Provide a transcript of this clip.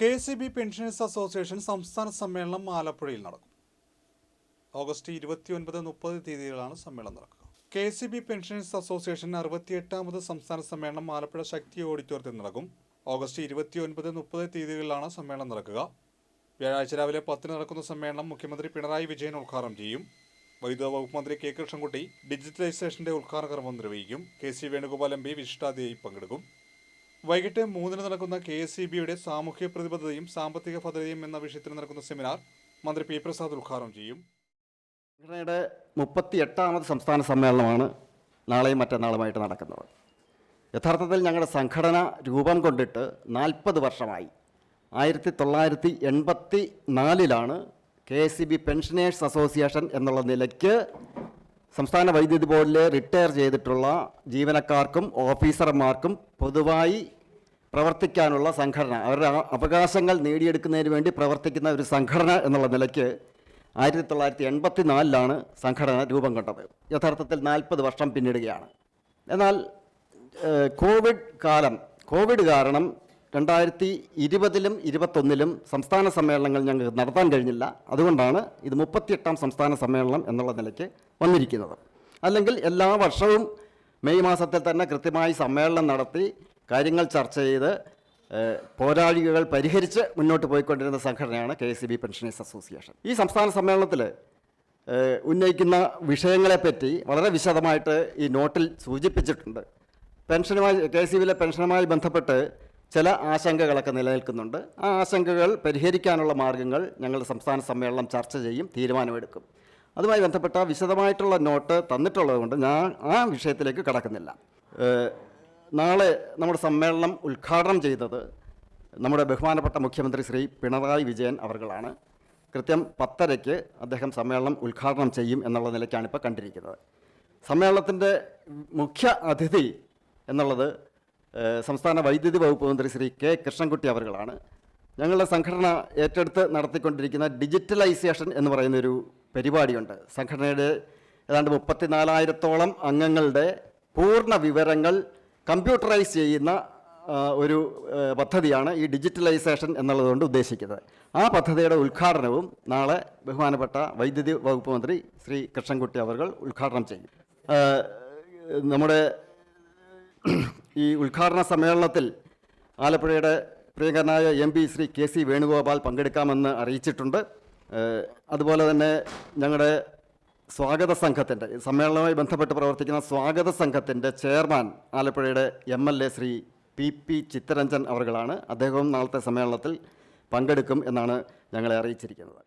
K C B pensioners association സംസ്ഥാന സമ്മേളനം ആലപ്പുഴയിൽ നടക്കും. ഓഗസ്റ്റ് ഇരുപത്തി ഒൻപത് മുപ്പത് തീയതികളാണ് സമ്മേളനം നടക്കുക. K C B pensioners association അറുപത്തിയെട്ടാമത് സംസ്ഥാന സമ്മേളനം ആലപ്പുഴ ശക്തി ഓഡിറ്റോറിയത്തിൽ നടക്കും. ഓഗസ്റ്റ് ഇരുപത്തി ഒൻപത് മുപ്പത് തീയതികളിലാണ് സമ്മേളനം നടക്കുക. വ്യാഴാഴ്ച രാവിലെ പത്തിന് നടക്കുന്ന സമ്മേളനം മുഖ്യമന്ത്രി പിണറായി വിജയൻ ഉദ്ഘാടനം ചെയ്യും. വൈദ്യുത വകുപ്പ് മന്ത്രി കെ കൃഷ്ണൻകുട്ടി ഡിജിറ്റലൈസേഷന്റെ ഉദ്ഘാടന കർമ്മം നിർവഹിക്കും. K C Venugopal M P വിശിഷ്ടാതിഥിയായി പങ്കെടുക്കും. വൈകിട്ട് മൂന്നിന് നടക്കുന്ന കെ എസ് സി ബിയുടെ സാമൂഹ്യ പ്രതിബദ്ധതയും സാമ്പത്തിക ഭദ്രതയും എന്ന വിഷയത്തിൽ നടക്കുന്ന സെമിനാർ മന്ത്രി പി പ്രസാദ് ഉദ്ഘാടനം ചെയ്യും. സംഘടനയുടെ മുപ്പത്തി എട്ടാമത് സംസ്ഥാന സമ്മേളനമാണ് നാളെയും മറ്റന്നാളുമായിട്ട് നടക്കുന്നത്. യഥാർത്ഥത്തിൽ ഞങ്ങളുടെ സംഘടന രൂപം കൊണ്ടിട്ട് നാൽപ്പത് വർഷമായി. ആയിരത്തി തൊള്ളായിരത്തി എൺപത്തി നാലിലാണ് K S C B pensioners association എന്നുള്ള നിലയ്ക്ക് സംസ്ഥാന വൈദ്യുതി ബോർഡിലെ റിട്ടയർ ചെയ്തിട്ടുള്ള ജീവനക്കാർക്കും ഓഫീസർമാർക്കും പൊതുവായി പ്രവർത്തിക്കാനുള്ള സംഘടന അവരുടെ അവകാശങ്ങൾ നേടിയെടുക്കുന്നതിന് വേണ്ടി പ്രവർത്തിക്കുന്ന ഒരു സംഘടന എന്നുള്ള നിലയ്ക്ക് ആയിരത്തി തൊള്ളായിരത്തി എൺപത്തി നാലിലാണ് സംഘടന രൂപം കൊണ്ടത്. യഥാർത്ഥത്തിൽ നാൽപ്പത് വർഷം പിന്നിടുകയാണ്. എന്നാൽ കോവിഡ് കാലം കോവിഡ് കാരണം രണ്ടായിരത്തി ഇരുപതിലും ഇരുപത്തൊന്നിലും സംസ്ഥാന സമ്മേളനങ്ങൾ ഞങ്ങൾക്ക് നടത്താൻ കഴിഞ്ഞില്ല. അതുകൊണ്ടാണ് ഇത് മുപ്പത്തിയെട്ടാം സംസ്ഥാന സമ്മേളനം എന്നുള്ള നിലയ്ക്ക് വന്നിരിക്കുന്നത്. അല്ലെങ്കിൽ എല്ലാ വർഷവും മെയ് മാസത്തിൽ തന്നെ കൃത്യമായി സമ്മേളനം നടത്തി കാര്യങ്ങൾ ചർച്ച ചെയ്ത് പോരാളികൾ പരിഹരിച്ച് മുന്നോട്ട് പോയിക്കൊണ്ടിരുന്ന സംഘടനയാണ് K S B pensioners association. ഈ സംസ്ഥാന സമ്മേളനത്തിൽ ഉന്നയിക്കുന്ന വിഷയങ്ങളെപ്പറ്റി വളരെ വിശദമായിട്ട് ഈ നോട്ടിൽ സൂചിപ്പിച്ചിട്ടുണ്ട്. പെൻഷനുമായി കെ സി ബിയിലെ പെൻഷനുമായി ബന്ധപ്പെട്ട് ചില ആശങ്കകളൊക്കെ നിലനിൽക്കുന്നുണ്ട്. ആ ആശങ്കകൾ പരിഹരിക്കാനുള്ള മാർഗങ്ങൾ ഞങ്ങളുടെ സംസ്ഥാന സമ്മേളനം ചർച്ച ചെയ്യും തീരുമാനമെടുക്കും. അതുമായി ബന്ധപ്പെട്ട വിശദമായിട്ടുള്ള നോട്ട് തന്നിട്ടുള്ളതുകൊണ്ട് ഞാൻ ആ വിഷയത്തിലേക്ക് കടക്കുന്നില്ല. നാളെ നമ്മുടെ സമ്മേളനം ഉദ്ഘാടനം ചെയ്തത് നമ്മുടെ ബഹുമാനപ്പെട്ട മുഖ്യമന്ത്രി ശ്രീ പിണറായി വിജയൻ അവർകളാണ് കൃത്യം പത്തരയ്ക്ക് അദ്ദേഹം സമ്മേളനം ഉദ്ഘാടനം ചെയ്യും എന്നുള്ള നിലയ്ക്കാണ് ഇപ്പോൾ കണ്ടിരിക്കുന്നത്. സമ്മേളനത്തിന്റെ മുഖ്യ അതിഥി എന്നുള്ളത് സംസ്ഥാന വൈദ്യുതി വകുപ്പ് മന്ത്രി ശ്രീ കെ കൃഷ്ണൻകുട്ടി അവർകളാണ് ഞങ്ങളുടെ സംഘടന ഏറ്റെടുത്ത് നടത്തിക്കൊണ്ടിരിക്കുന്ന ഡിജിറ്റലൈസേഷൻ എന്ന് പറയുന്നൊരു പരിപാടിയുണ്ട്. സംഘടനയുടെ ഏതാണ്ട് മുപ്പത്തിനാലായിരത്തോളം അംഗങ്ങളുടെ പൂർണ വിവരങ്ങൾ കമ്പ്യൂട്ടറൈസ് ചെയ്യുന്ന ഒരു പദ്ധതിയാണ് ഈ ഡിജിറ്റലൈസേഷൻ എന്നുള്ളതുകൊണ്ട് ഉദ്ദേശിക്കുന്നത്. ആ പദ്ധതിയുടെ ഉദ്ഘാടനവും നാളെ ബഹുമാനപ്പെട്ട വൈദ്യുതി വകുപ്പ് മന്ത്രി ശ്രീ കൃഷ്ണൻകുട്ടി അവർ ഉദ്ഘാടനം ചെയ്യും. നമ്മുടെ ഈ ഉദ്ഘാടന സമ്മേളനത്തിൽ ആലപ്പുഴയുടെ പ്രിയങ്കരനായ M P Shri K C Venugopal പങ്കെടുക്കാമെന്ന് അറിയിച്ചിട്ടുണ്ട്. അതുപോലെ തന്നെ ഞങ്ങളുടെ സ്വാഗത സംഘത്തിന്റെ സമ്മേളനവുമായി ബന്ധപ്പെട്ട് പ്രവർത്തിക്കുന്ന സ്വാഗത സംഘത്തിന്റെ chairman ആലപ്പുഴയുടെ M L A Shri P P Chitharanjan അവർകളാണ് അദ്ദേഹവും നാളത്തെ സമ്മേളനത്തിൽ പങ്കെടുക്കും എന്നാണ് ഞങ്ങളെ അറിയിച്ചിരിക്കുന്നത്.